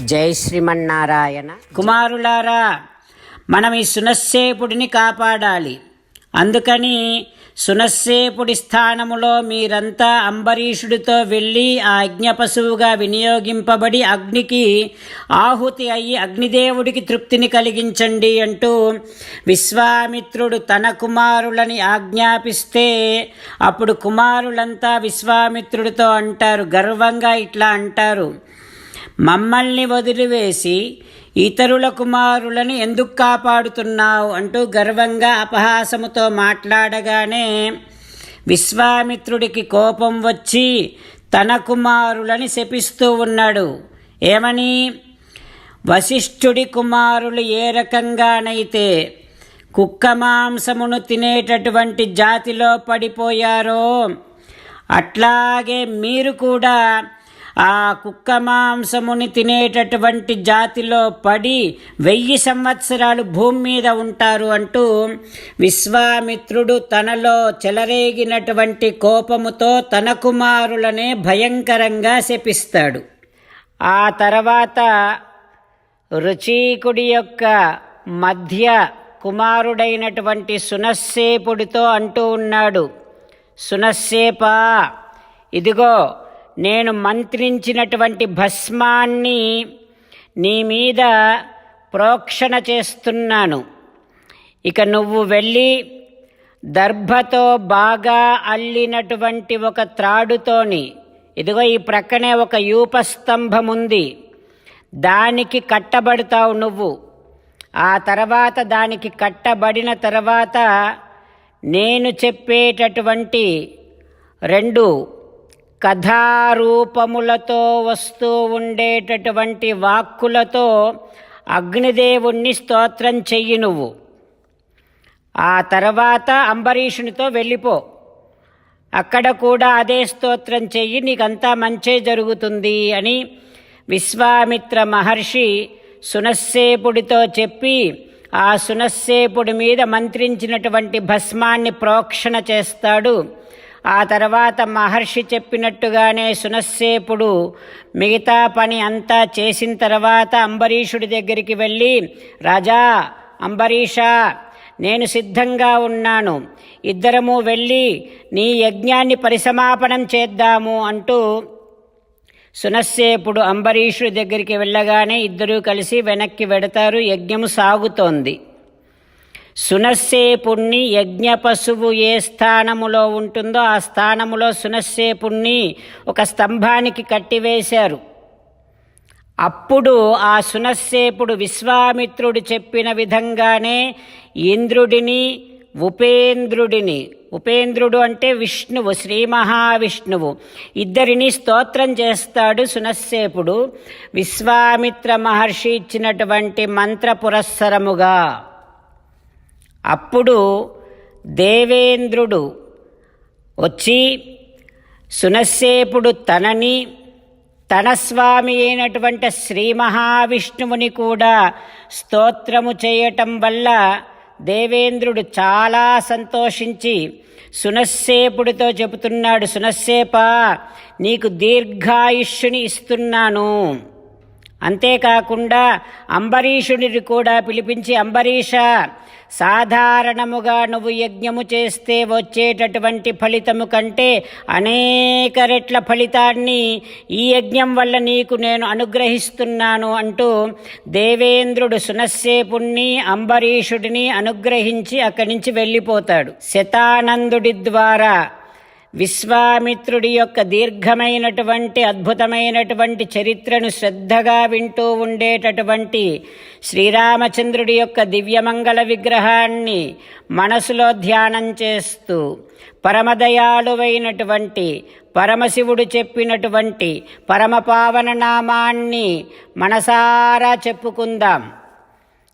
జై శ్రీమన్నారాయణ. కుమారులారా మనం ఈ సునస్సేపుడిని కాపాడాలి. అందుకని సునస్సేపుడి స్థానములో మీరంతా అంబరీషుడితో వెళ్ళి ఆ అజ్ఞపశువుగా వినియోగింపబడి అగ్నికి ఆహుతి అయ్యి అగ్నిదేవుడికి తృప్తిని కలిగించండి అంటూ విశ్వామిత్రుడు తన కుమారులని ఆజ్ఞాపిస్తే అప్పుడు కుమారులంతా విశ్వామిత్రుడితో అంటారు గర్వంగా ఇట్లా అంటారు. మమ్మల్ని వదిలివేసి ఇతరుల కుమారులను ఎందుకు కాపాడుతున్నావు అంటూ గర్వంగా అపహాసముతో మాట్లాడగానే విశ్వామిత్రుడికి కోపం వచ్చి తన కుమారులని శపిస్తూ ఉన్నాడు. ఏమని? వశిష్ఠుడి కుమారులు ఏ రకంగానైతే కుక్క మాంసమును తినేటటువంటి జాతిలో పడిపోయారో అట్లాగే మీరు కూడా ఆ కుక్క మాంసముని తినేటటువంటి జాతిలో పడి వెయ్యి సంవత్సరాలు భూమి మీద ఉంటారు అంటూ విశ్వామిత్రుడు తనలో చెలరేగినటువంటి కోపముతో తన కుమారులనే భయంకరంగా శపిస్తాడు. ఆ తర్వాత రుచీకుడి యొక్క మధ్య కుమారుడైనటువంటి సునస్సేపుడితో అంటూ ఉన్నాడు సునస్సేపా ఇదిగో నేను మంత్రించినటువంటి భస్మాన్ని నీ మీద ప్రోక్షణ చేస్తున్నాను. ఇక నువ్వు వెళ్ళి దర్భతో బాగా అల్లినటువంటి ఒక త్రాడుతోని ఇదిగో ఈ ప్రక్కనే ఒక యూపస్తంభం ఉంది దానికి కట్టబడతావు నువ్వు. ఆ తర్వాత దానికి కట్టబడిన తర్వాత నేను చెప్పేటటువంటి రెండు కథారూపములతో వస్తూ ఉండేటటువంటి వాక్కులతో అగ్నిదేవుణ్ణి స్తోత్రం చెయ్యి నువ్వు. ఆ తర్వాత అంబరీషునితో వెళ్ళిపో. అక్కడ కూడా అదే స్తోత్రం చెయ్యి నీకంతా మంచే జరుగుతుంది అని విశ్వామిత్ర మహర్షి సునస్సేపుడితో చెప్పి ఆ సునస్సేపుడి మీద మంత్రించినటువంటి భస్మాన్ని ప్రోక్షణ చేస్తాడు. ఆ తర్వాత మహర్షి చెప్పినట్టుగానే సునస్సేపుడు మిగతా పని అంతా చేసిన తర్వాత అంబరీషుడి దగ్గరికి వెళ్ళి రాజా అంబరీష నేను సిద్ధంగా ఉన్నాను. ఇద్దరము వెళ్ళి నీ యజ్ఞాన్ని పరిసమాపనం చేద్దాము అంటూ సునస్సేపుడు అంబరీషుడి దగ్గరికి వెళ్ళగానే ఇద్దరూ కలిసి వెనక్కి వెడతారు. యజ్ఞము సాగుతోంది. సునస్సేపుణ్ణి యజ్ఞ పశువు ఏ స్థానములో ఉంటుందో ఆ స్థానములో సునస్సేపుణ్ణి ఒక స్తంభానికి కట్టివేశారు. అప్పుడు ఆ సునస్సేపుడు విశ్వామిత్రుడు చెప్పిన విధంగానే ఇంద్రుడిని ఉపేంద్రుడిని ఉపేంద్రుడు అంటే విష్ణువు శ్రీ మహావిష్ణువు ఇద్దరిని స్తోత్రం చేస్తాడు సునస్సేపుడు. విశ్వామిత్ర మహర్షి ఇచ్చినటువంటి మంత్ర పురస్సరముగా అప్పుడు దేవేంద్రుడు వచ్చి సునస్సేపుడు తనని తన స్వామి అయినటువంటి శ్రీ మహావిష్ణువుని కూడా స్తోత్రము చేయటం వల్ల దేవేంద్రుడు చాలా సంతోషించి సునస్సేపుడితో చెబుతున్నాడు సునస్సేప నీకు దీర్ఘాయుష్యుని ఇస్తున్నాను. అంతేకాకుండా అంబరీషుడిని కూడా పిలిపించి అంబరీష సాధారణముగా నువ్వు యజ్ఞము చేస్తే వచ్చేటటువంటి ఫలితము కంటే అనేక రెట్ల ఫలితాన్ని ఈ యజ్ఞం వల్ల నీకు నేను అనుగ్రహిస్తున్నాను అంటూ దేవేంద్రుడు సునస్సేపుణ్ణి అంబరీషుడిని అనుగ్రహించి అక్కడి నుంచి వెళ్ళిపోతాడు. శతానందుడి ద్వారా విశ్వామిత్రుడి యొక్క దీర్ఘమైనటువంటి అద్భుతమైనటువంటి చరిత్రను శ్రద్ధగా వింటూ ఉండేటటువంటి శ్రీరామచంద్రుడి యొక్క దివ్యమంగళ విగ్రహాన్ని మనసులో ధ్యానం చేస్తూ పరమదయాళువైనటువంటి పరమశివుడు చెప్పినటువంటి పరమపావన నామాన్ని మనసారా చెప్పుకుందాం.